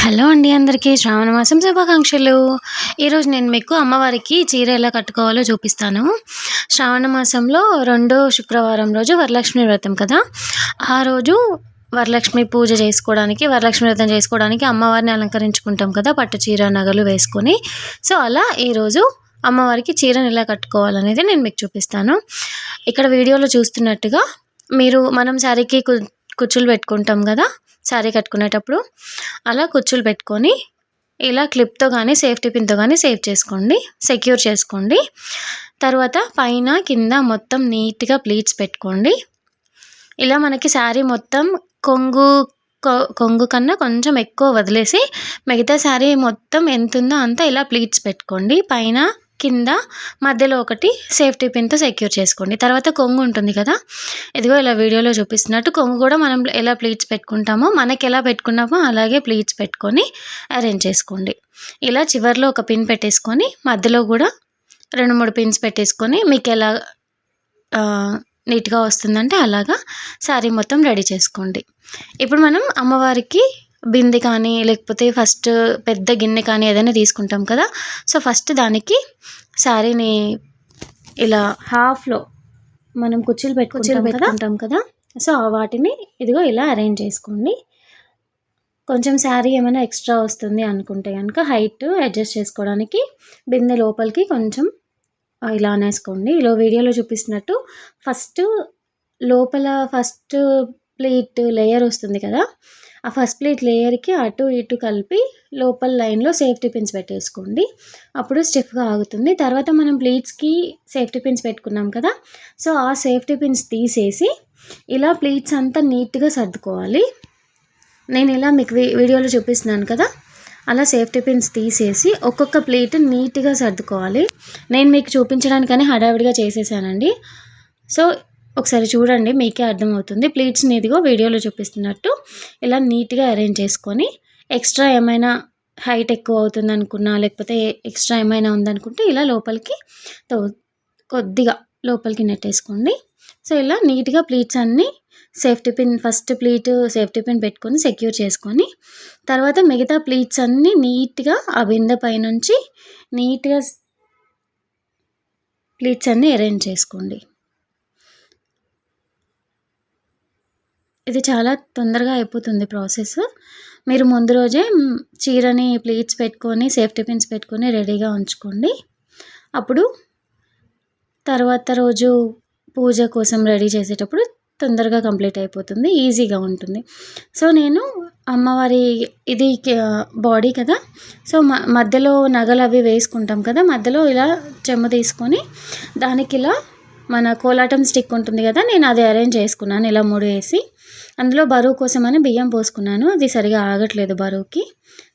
Hello అండి అందరికీ శ్రావణ మాసం శుభాకాంక్షలు. ఈరోజు నేను మీకు అమ్మవారికి చీర ఎలా కట్టుకోవాలో చూపిస్తాను. శ్రావణ మాసంలో రెండో శుక్రవారం రోజు వరలక్ష్మి వ్రతం కదా. ఆ రోజు వరలక్ష్మి పూజ చేసుకోవడానికి వరలక్ష్మి వ్రతం చేసుకోవడానికి అమ్మవారిని అలంకరించుకుంటాం కదా పట్టు చీర నగలు వేసుకొని. సో అలా ఈరోజు అమ్మవారికి చీరను ఎలా కట్టుకోవాలనేది నేను మీకు చూపిస్తాను. ఇక్కడ వీడియోలో చూస్తున్నట్టుగా మీరు మనం శారీకి కు కుచ్చులు పెట్టుకుంటాం కదా శారీ కట్టుకునేటప్పుడు అలా కుచ్చులు పెట్టుకొని ఇలా క్లిప్తో కానీ సేఫ్టీ పిన్తో కానీ సేవ్ చేసుకోండి సెక్యూర్ చేసుకోండి. తర్వాత పైన కింద మొత్తం నీట్గా ప్లీట్స్ పెట్టుకోండి. ఇలా మనకి శారీ మొత్తం కొంగు కొంగు కన్నా కొంచెం ఎక్కువ వదిలేసి మిగతా శారీ మొత్తం ఎంత ఉందో అంతా ఇలా ప్లీట్స్ పెట్టుకోండి. పైన కింద మధ్యలో ఒకటి సేఫ్టీ పిన్తో సెక్యూర్ చేసుకోండి. తర్వాత కొంగు ఉంటుంది కదా? ఇదిగో ఇలా వీడియోలో చూపిస్తున్నట్టు కొంగు కూడా మనం ఎలా ప్లీట్స్ పెట్టుకుంటామో మనకి ఎలా పెట్టుకున్నామో అలాగే ప్లీట్స్ పెట్టుకొని అరేంజ్ చేసుకోండి. ఇలా చివరిలో ఒక పిన్ పెట్టేసుకొని మధ్యలో కూడా రెండు మూడు పిన్స్ పెట్టేసుకొని మీకు ఎలా నీట్గా వస్తుందంటే అలాగా శారీ మొత్తం రెడీ చేసుకోండి. ఇప్పుడు మనం అమ్మవారికి బిందె కానీ లేకపోతే ఫస్ట్ పెద్ద గిన్నె కానీ ఏదైనా తీసుకుంటాం కదా. సో ఫస్ట్ దానికి శారీని ఇలా హాఫ్లో మనం కుర్చీలు పెట్టుకుంటాం పెట్టుకుంటాం కదా. సో వాటిని ఇదిగో ఇలా అరేంజ్ చేసుకోండి. కొంచెం శారీ ఏమైనా ఎక్స్ట్రా వస్తుంది అనుకుంటే కనుక హైట్ అడ్జస్ట్ చేసుకోవడానికి బిందె లోపలికి కొంచెం ఇలా అనేసుకోండి. ఇలా వీడియోలో చూపిస్తున్నట్టు ఫస్ట్ లోపల ఫస్ట్ ప్లేట్ లేయర్ వస్తుంది కదా. ఆ ఫస్ట్ ప్లేట్ లేయర్కి అటు ఇటు కలిపి లోపల లైన్లో సేఫ్టీ పిన్స్ పెట్టేసుకోండి. అప్పుడు స్టిఫ్గా ఆగుతుంది. తర్వాత మనం ప్లీట్స్కి సేఫ్టీ పిన్స్ పెట్టుకున్నాం కదా సో ఆ సేఫ్టీ పిన్స్ తీసేసి ఇలా ప్లీట్స్ అంతా నీట్గా సర్దుకోవాలి. నేను ఇలా మీకు వీడియోలో చూపిస్తున్నాను కదా అలా సేఫ్టీ పిన్స్ తీసేసి ఒక్కొక్క ప్లేట్ నీట్గా సర్దుకోవాలి. నేను మీకు చూపించడానికని హడావిడిగా చేసేసానండి. సో ఒకసారి చూడండి మీకే అర్థమవుతుంది. ప్లీట్స్ ఇదిగో వీడియోలో చూపిస్తున్నట్టు ఇలా నీట్గా అరేంజ్ చేసుకొని ఎక్స్ట్రా ఏమైనా హైట్ ఎక్కువ అవుతుంది అనుకున్నా లేకపోతే ఎక్స్ట్రా ఏమైనా ఉందనుకుంటే ఇలా లోపలికి కొద్దిగా లోపలికి నెట్టేసుకోండి. సో ఇలా నీట్గా ప్లీట్స్ అన్నీ safety pin first pleat safety pin పెట్టుకొని సెక్యూర్ చేసుకొని తర్వాత మిగతా ప్లీట్స్ అన్నీ నీట్గా ఆ బిందె పైనుంచి నీట్గా ప్లీట్స్ అన్నీ అరేంజ్ చేసుకోండి. ఇది చాలా తొందరగా అయిపోతుంది ప్రాసెస్. మీరు ముందు రోజే చీరని ప్లీట్స్ పెట్టుకొని సేఫ్టీ పిన్స్ పెట్టుకొని రెడీగా ఉంచుకోండి. అప్పుడు తర్వాత రోజు పూజ కోసం రెడీ చేసేటప్పుడు తొందరగా కంప్లీట్ అయిపోతుంది ఈజీగా ఉంటుంది. సో నేను అమ్మవారి ఇది బాడీ కదా. సో మధ్యలో నగలు అవి వేసుకుంటాం కదా. మధ్యలో ఇలా చెమ్మ తీసుకొని దానికి ఇలా మన కోలాటం స్టిక్ ఉంటుంది కదా. నేను అది అరేంజ్ చేసుకున్నాను ఇలా మూడు వేసి అందులో బరువు కోసమని బియ్యం పోసుకున్నాను. అది సరిగా ఆగట్లేదు బరువుకి.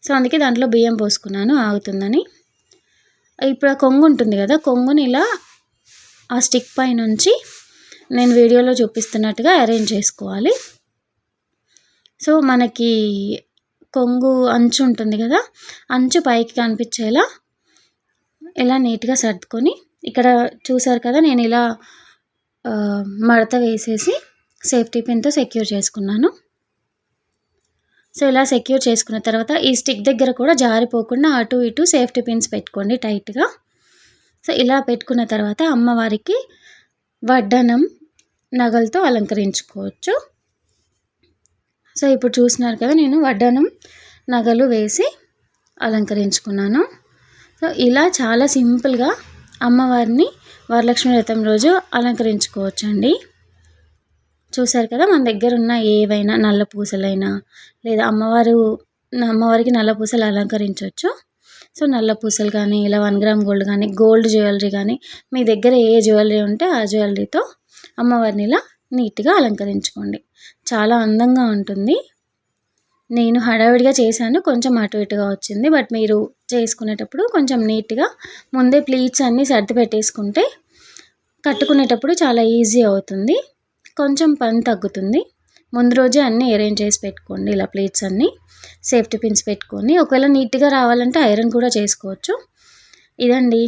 సో అందుకే దాంట్లో బియ్యం పోసుకున్నాను ఆగుతుందని. ఇప్పుడు ఆ కొంగు ఉంటుంది కదా కొంగుని ఇలా ఆ స్టిక్ పై నుంచి నేను వీడియోలో చూపిస్తున్నట్టుగా అరేంజ్ చేసుకోవాలి. సో మనకి కొంగు అంచు ఉంటుంది కదా అంచు పైకి కనిపించేలా ఇలా నీట్గా సర్దుకొని ఇక్కడ చూసారు కదా నేను ఇలా మడత వేసేసి సేఫ్టీ పిన్తో సెక్యూర్ చేసుకున్నాను. సో ఇలా సెక్యూర్ చేసుకున్న తర్వాత ఈ స్టిక్ దగ్గర కూడా జారిపోకుండా అటు ఇటు సేఫ్టీ పిన్స్ పెట్టుకోండి టైట్గా. సో ఇలా పెట్టుకున్న తర్వాత అమ్మవారికి వడ్డనం నగలతో అలంకరించుకోవచ్చు. సో ఇప్పుడు చూస్తున్నారు కదా నేను వడ్డనం నగలు వేసి అలంకరించుకున్నాను. సో ఇలా చాలా సింపుల్గా అమ్మవారిని వరలక్ష్మి వ్రతం రోజు అలంకరించుకోవచ్చండి. చూసారు కదా మన దగ్గర ఉన్న ఏవైనా నల్ల పూసలైనా లేదా అమ్మవారు అమ్మవారికి నల్ల పూసలు అలంకరించవచ్చు సో నల్ల పూసలు కానీ ఇలా వన్ గ్రామ్ గోల్డ్ కానీ గోల్డ్ జ్యువెలరీ కానీ మీ దగ్గర ఏ జ్యువెలరీ ఉంటే ఆ జ్యువెలరీతో అమ్మవారిని ఇలా నీట్గా అలంకరించుకోండి. చాలా అందంగా ఉంటుంది. నేను హడావిడిగా చేశాను కొంచెం అటు ఇటుగా వచ్చింది. బట్ మీరు చేసుకునేటప్పుడు కొంచెం నీట్గా ముందే ప్లీట్స్ అన్నీ సర్ది పెట్టేసుకుంటే కట్టుకునేటప్పుడు చాలా ఈజీ అవుతుంది. కొంచెం పని తగ్గుతుంది. ముందు రోజే అన్నీ అరేంజ్ చేసి పెట్టుకోండి. ఇలా ప్లేట్స్ అన్నీ సేఫ్టీ పిన్స్ పెట్టుకొని ఒకవేళ నీట్గా రావాలంటే ఐరన్ కూడా చేసుకోవచ్చు. ఇదండి.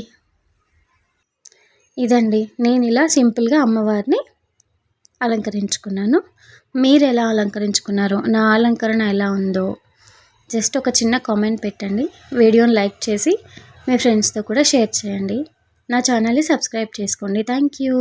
ఇదండి. నేను ఇలా సింపుల్గా అమ్మవారిని అలంకరించుకున్నాను. మీరు ఎలా అలంకరించుకున్నారో నా అలంకరణ ఎలా ఉందో జస్ట్ ఒక చిన్న కామెంట్ పెట్టండి. వీడియోని లైక్ చేసి మీ ఫ్రెండ్స్తో కూడా షేర్ చేయండి. నా ఛానల్ని సబ్స్క్రైబ్ చేసుకోండి. Thank you